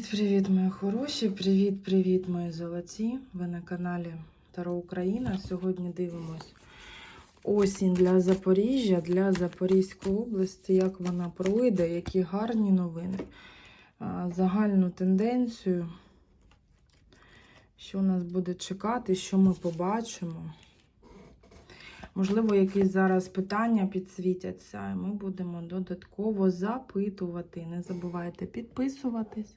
Привіт, мої хороші! Привіт-привіт, мої золоті! Ви на каналі Таро Україна. Сьогодні дивимось осінь для Запоріжжя, для Запорізької області, як вона пройде, які гарні новини, загальну тенденцію, що нас буде чекати, що ми побачимо. Можливо, якісь зараз питання підсвітяться, і ми будемо додатково запитувати. Не забувайте підписуватись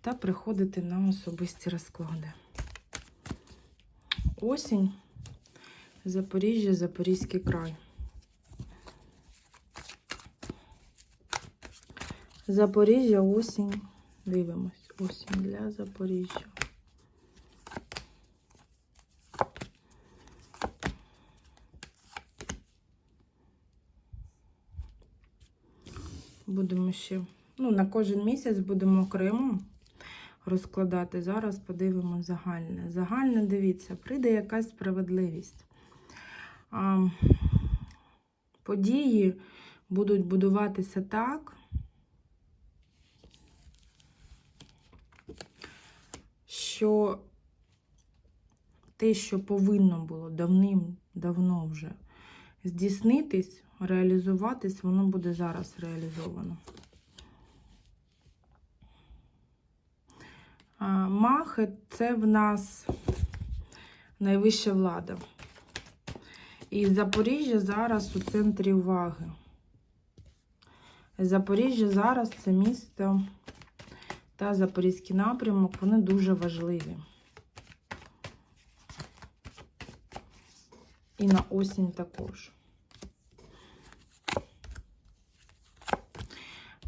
та приходити на особисті розклади. Осінь, Запоріжжя, Запорізький край. Запоріжжя, осінь. Дивимось. Осінь для Запоріжжя. Будемо ще, ну, на кожен місяць будемо окремо розкладати. Зараз подивимося загальне. Загальне, дивіться, прийде якась справедливість. А, події будуть будуватися так, що те, що повинно було давним-давно вже здійснитись, реалізуватись, воно буде зараз реалізовано. Махи це в нас найвища влада. І Запоріжжя зараз у центрі уваги. Запоріжжя зараз це місто та Запорізький напрямок, вони дуже важливі. І на осінь також.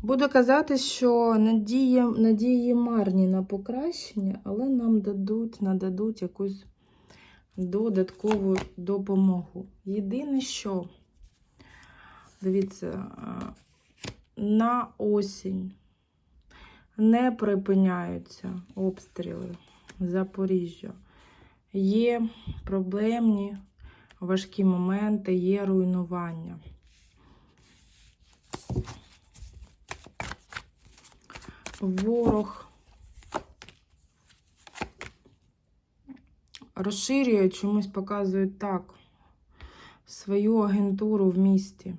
Буду казати, що надії, надії марні на покращення, але нам дадуть, нададуть якусь додаткову допомогу. Єдине, що, дивіться, на осінь не припиняються обстріли Запоріжжя. Є проблемні важкі моменти, є руйнування. Ворог розширює, чомусь показує так свою агентуру в місті.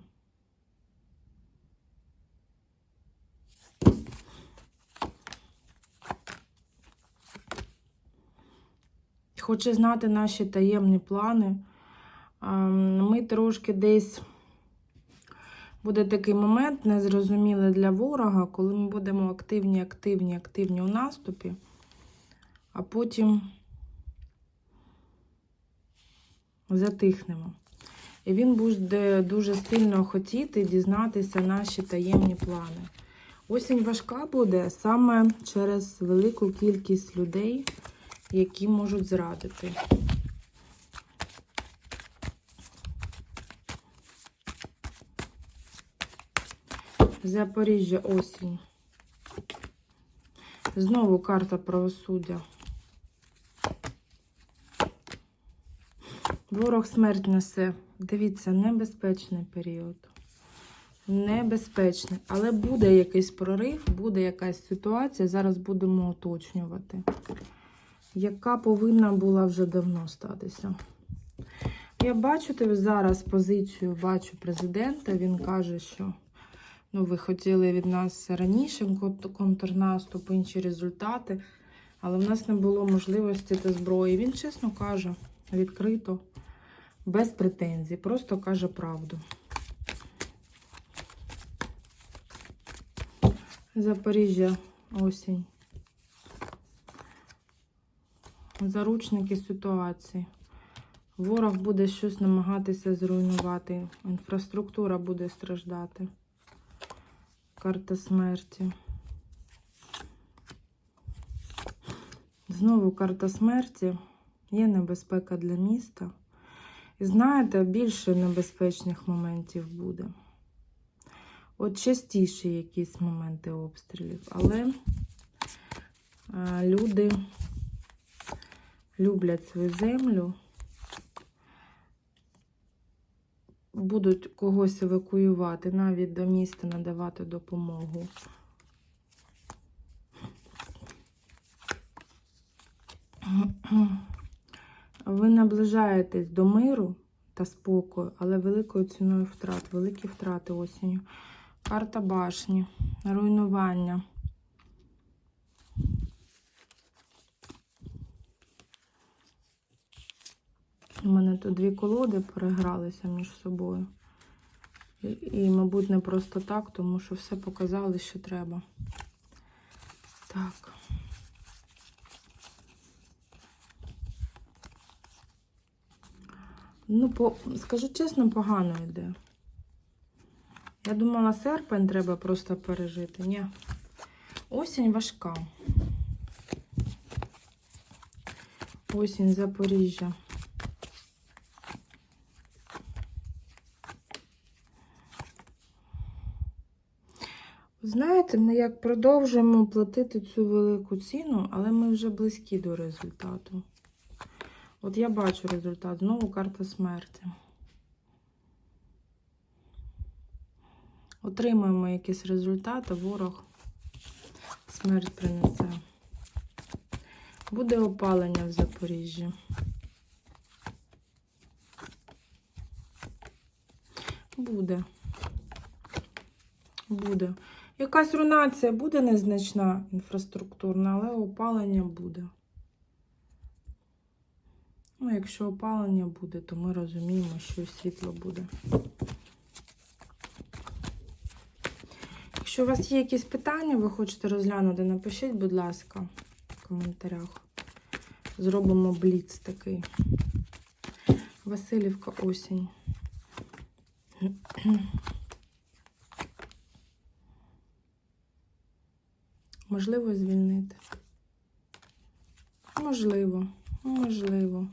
Хоче знати наші таємні плани. Ми трошки десь буде такий момент незрозумілий для ворога, коли ми будемо активні, активні, активні у наступі, а потім затихнемо. І він буде дуже сильно хотіти дізнатися наші таємні плани. Осінь важка буде саме через велику кількість людей, які можуть зрадити. Запоріжжя осінь. Знову карта правосуддя. Ворог смерть несе. Дивіться, небезпечний період. Небезпечний. Але буде якийсь прорив, буде якась ситуація. Зараз будемо уточнювати, яка повинна була вже давно статися. Я бачу тебе зараз позицію, бачу президента. Він каже, що Ну, ви хотіли від нас раніше контрнаступ, інші результати, але в нас не було можливості та зброї. Він чесно каже, відкрито, без претензій, просто каже правду. Запоріжжя осінь. Заручники ситуації. Ворог буде щось намагатися зруйнувати. Інфраструктура буде страждати. Карта смерті. Знову карта смерті. Є небезпека для міста. І знаєте, більше небезпечних моментів буде. От частіші якісь моменти обстрілів. Але люди люблять свою землю. будуть когось евакуювати, навіть до міста надавати допомогу. Ви наближаєтесь до миру та спокою, але великою ціною втрат, великі втрати осінню. Карта башні, руйнування. У мене тут дві колоди перегралися між собою. І, і, мабуть, не просто так, тому що все показали, що треба. Так. Ну, по, скажу чесно, погано йде. Я думала, серпень треба просто пережити. Ні. Осінь важка. Осінь Запоріжжя. Знаєте, ми як продовжуємо платити цю велику ціну, але ми вже близькі до результату. От я бачу результат. Знову карта смерті. Отримуємо якийсь результат, а ворог смерть принесе. Буде опалення в Запоріжжі. Буде. Буде. Якась рунація буде незначна інфраструктурна, але опалення буде. Ну, якщо опалення буде, то ми розуміємо, що світло буде. Якщо у вас є якісь питання, ви хочете розглянути, напишіть, будь ласка, в коментарях. Зробимо бліц такий. Васильівка осінь. Можливо, звільнити. Можливо, можливо.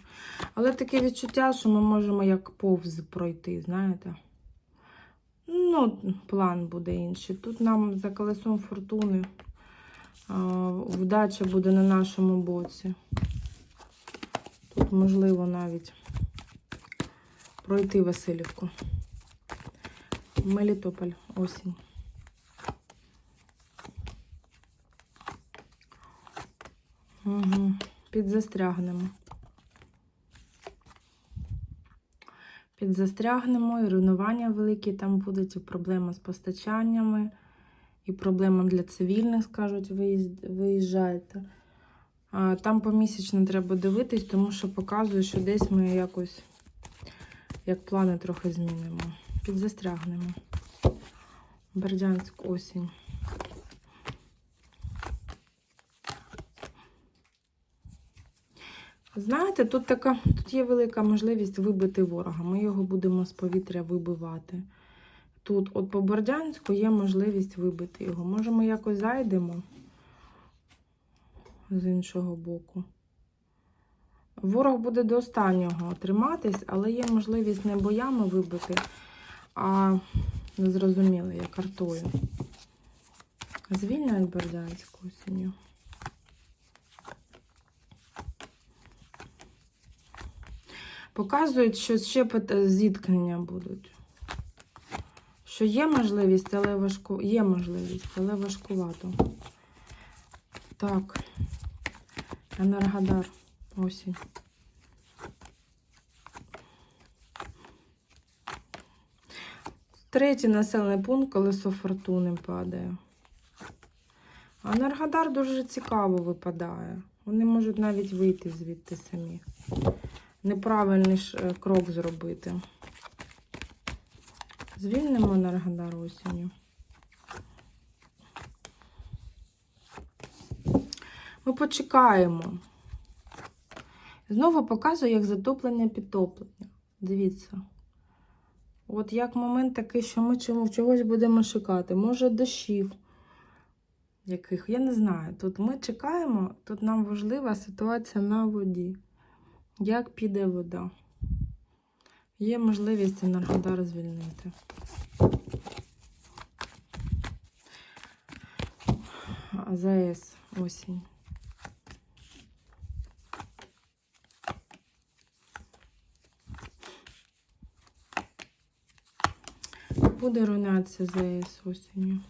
Але таке відчуття, що ми можемо як повз пройти, знаєте? Ну, план буде інший. Тут нам за колесом фортуни вдача буде на нашому боці. Тут можливо навіть пройти Васильівку. Мелітополь, осінь. Угу. Підзастрягнемо. Підзастрягнемо, і руйнування великі там будуть, і проблеми з постачаннями, і проблема для цивільних, скажуть. А, Там помісячно треба дивитись, тому що показує, що десь ми якось, як плани трохи змінимо. Підзастрягнемо. Бердянськ осінь. Знаєте, тут така, тут є велика можливість вибити ворога. Ми його будемо з повітря вибивати. Тут, от по Бордянську, є можливість вибити його. Може, ми якось зайдемо з іншого боку. Ворог буде до останнього триматись, але є можливість не боями вибити, а незрозуміло, як артою. Звільняють Бердянську осінню. Показують, що ще зіткнення будуть. Що є можливість, але важко. Є можливість, але важкувато. Так. Енергодар. Осінь. Третій населений пункт, колесо фортуни падає. А Енергодар дуже цікаво випадає. Вони можуть навіть вийти звідти самі неправильний ж е, крок зробити. Звільнимо Енергодар осінню. Ми почекаємо. Знову показую, як затоплення підтоплення. Дивіться. От як момент такий, що ми чому- чогось будемо чекати. Може, дощів яких, я не знаю. Тут ми чекаємо, тут нам важлива ситуація на воді. Як піде вода? Є можливість Енергодар звільнити. АЗС осінь. Буде руйнація ЗАЕС осінню.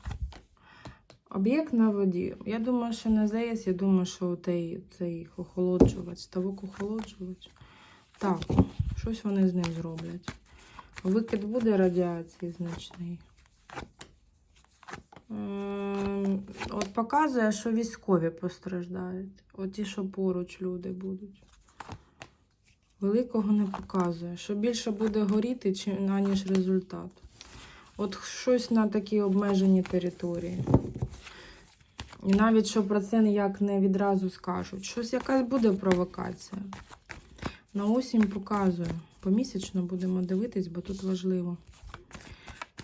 Об'єкт на воді. Я думаю, що на ЗАЕС, я думаю, що цей, цей охолоджувач, ставок охолоджувач. Так, щось вони з ним зроблять. Викид буде радіації значний. Ем, От показує, що військові постраждають. От ті, що поруч люди будуть. Великого не показує. Що більше буде горіти, аніж результат. От щось на такій обмеженій території. І навіть що про це ніяк не відразу скажуть. Щось якась буде провокація. На осінь показую. Помісячно будемо дивитись, бо тут важливо.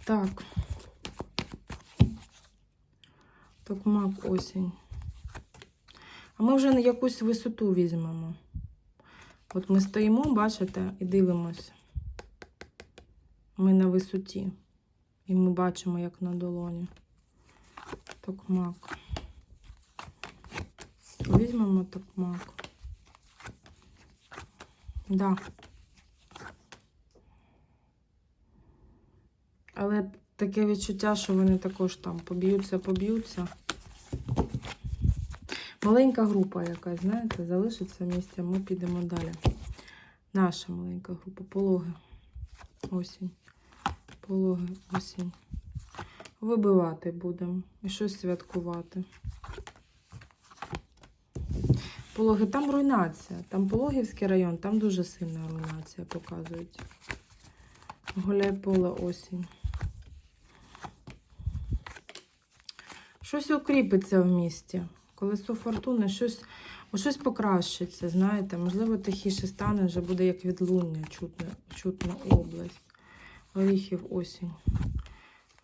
Так. Токмак осінь. А ми вже на якусь висоту візьмемо. От ми стоїмо, бачите, і дивимося. Ми на висоті. І ми бачимо, як на долоні. Токмак. Візьмемо токмак. Да. Але таке відчуття, що вони також там поб'ються, поб'ються. Маленька група якась, знаєте, залишиться місце, ми підемо далі. Наша маленька група. Пологи. Осінь. Пологи, осінь. Вибивати будемо і щось святкувати. Пологи, там руйнація. Там Пологівський район, там дуже сильна руйнація показують. Гуляй поле осінь. Щось укріпиться в місті. Колесо фортуни, щось, щось покращиться, знаєте, можливо, тихіше стане, вже буде як відлуння, чутно, чутно область. Оріхів осінь.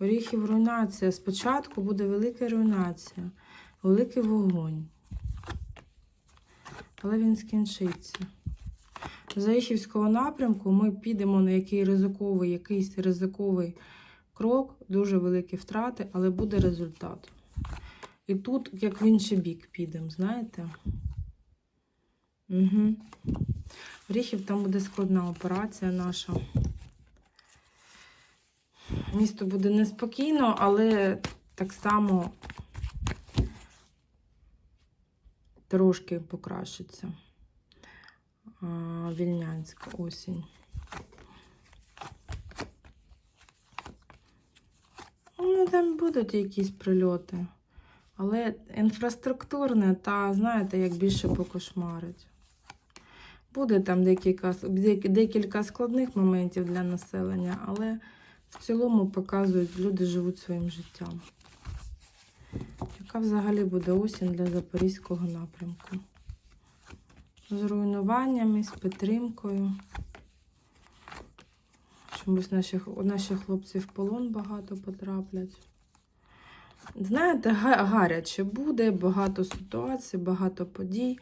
Оріхів руйнація. Спочатку буде велика руйнація, великий вогонь. Але він скінчиться. З Оріхівського напрямку ми підемо на який ризиковий, якийсь ризиковий крок, дуже великі втрати, але буде результат. І тут, як в інший бік, підемо, знаєте? Угу. Оріхів там буде складна операція наша. Місто буде неспокійно, але так само трошки покращиться. Вільнянська осінь. Ну, там будуть якісь прильоти. Але інфраструктурне та, знаєте, як більше покошмарить. Буде там декілька, декілька складних моментів для населення, але в цілому показують, люди живуть своїм життям. Яка взагалі буде осінь для Запорізького напрямку? З руйнуваннями, з підтримкою. Чомусь наших, наші хлопці в полон багато потраплять. Знаєте, гаряче буде, багато ситуацій, багато подій.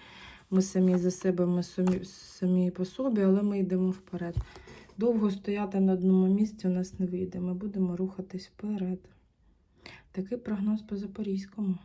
Ми самі за себе, ми самі, самі по собі, але ми йдемо вперед. Довго стояти на одному місці у нас не вийде. Ми будемо рухатись вперед. Такий прогноз по Запорізькому.